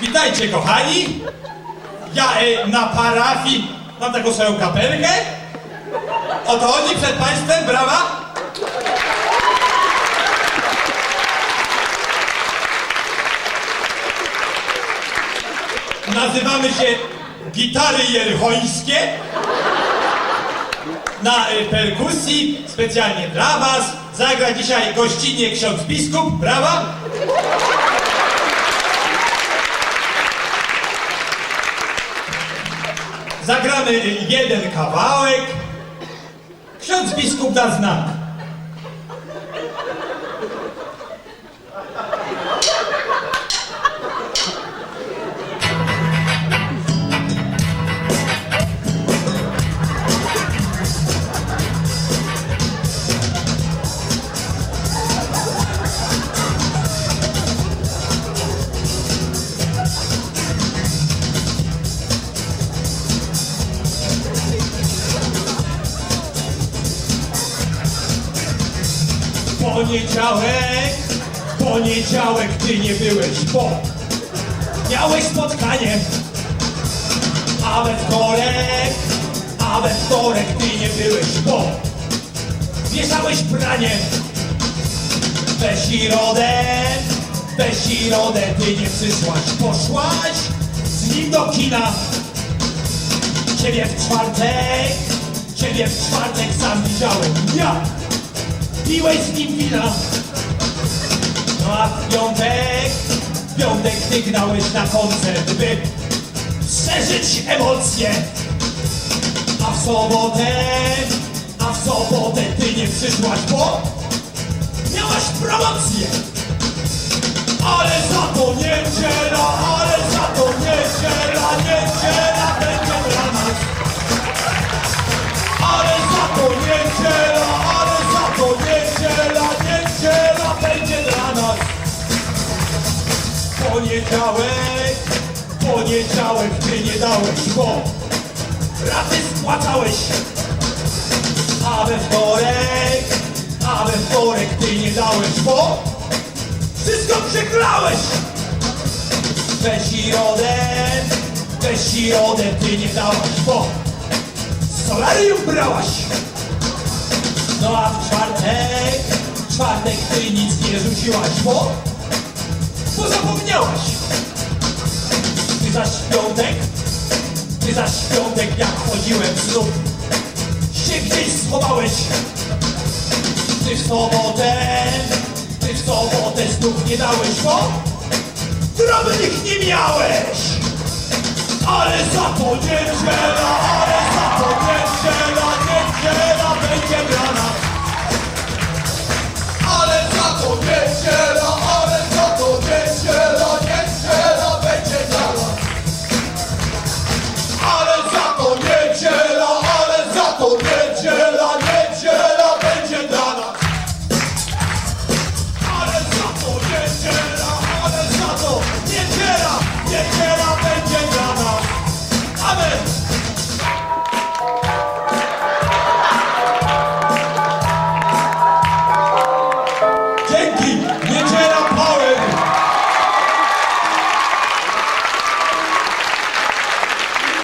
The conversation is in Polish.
Witajcie kochani. Ja e, na parafii mam taką swoją kapelkę. Oto oni przed państwem, brawa. Nazywamy się Gitary Jerychońskie. Na e, perkusji specjalnie dla was zagra dzisiaj gościnnie ksiądz biskup, brawa. Zagramy jeden kawałek. Ksiądz biskup da znak. Poniedziałek, poniedziałek ty nie byłeś, bo miałeś spotkanie. A we wtorek, a we wtorek ty nie byłeś, bo wieszałeś pranie. We środę, we środę ty nie przyszłaś, poszłaś z nim do kina. Ciebie w czwartek, ciebie w czwartek sam widziałem, ja. Piłeś z nim wina No a w piątek W piątek ty gnałeś na koncert By przeżyć emocje. A w sobotę A w sobotę ty nie przyszłaś, bo Miałaś promocję. Ale za to niedziela Ale za to Poniedziałek, poniedziałek ty nie dałeś, bo raty spłacałeś. A we wtorek, a we wtorek ty nie dałeś, bo wszystko przegrałeś. We środę, we środę ty nie dałaś, bo solarium brałaś. No a w czwartek, czwartek ty nic nie rzuciłaś, bo, bo zapomniałaś. Ty zaś piątek, ty zaś piątek jak chodziłem znów, się gdzieś schowałeś. Ty w sobotę, ty w sobotę znów nie dałeś, bo drobnych nie miałeś. Ale za to niedziela,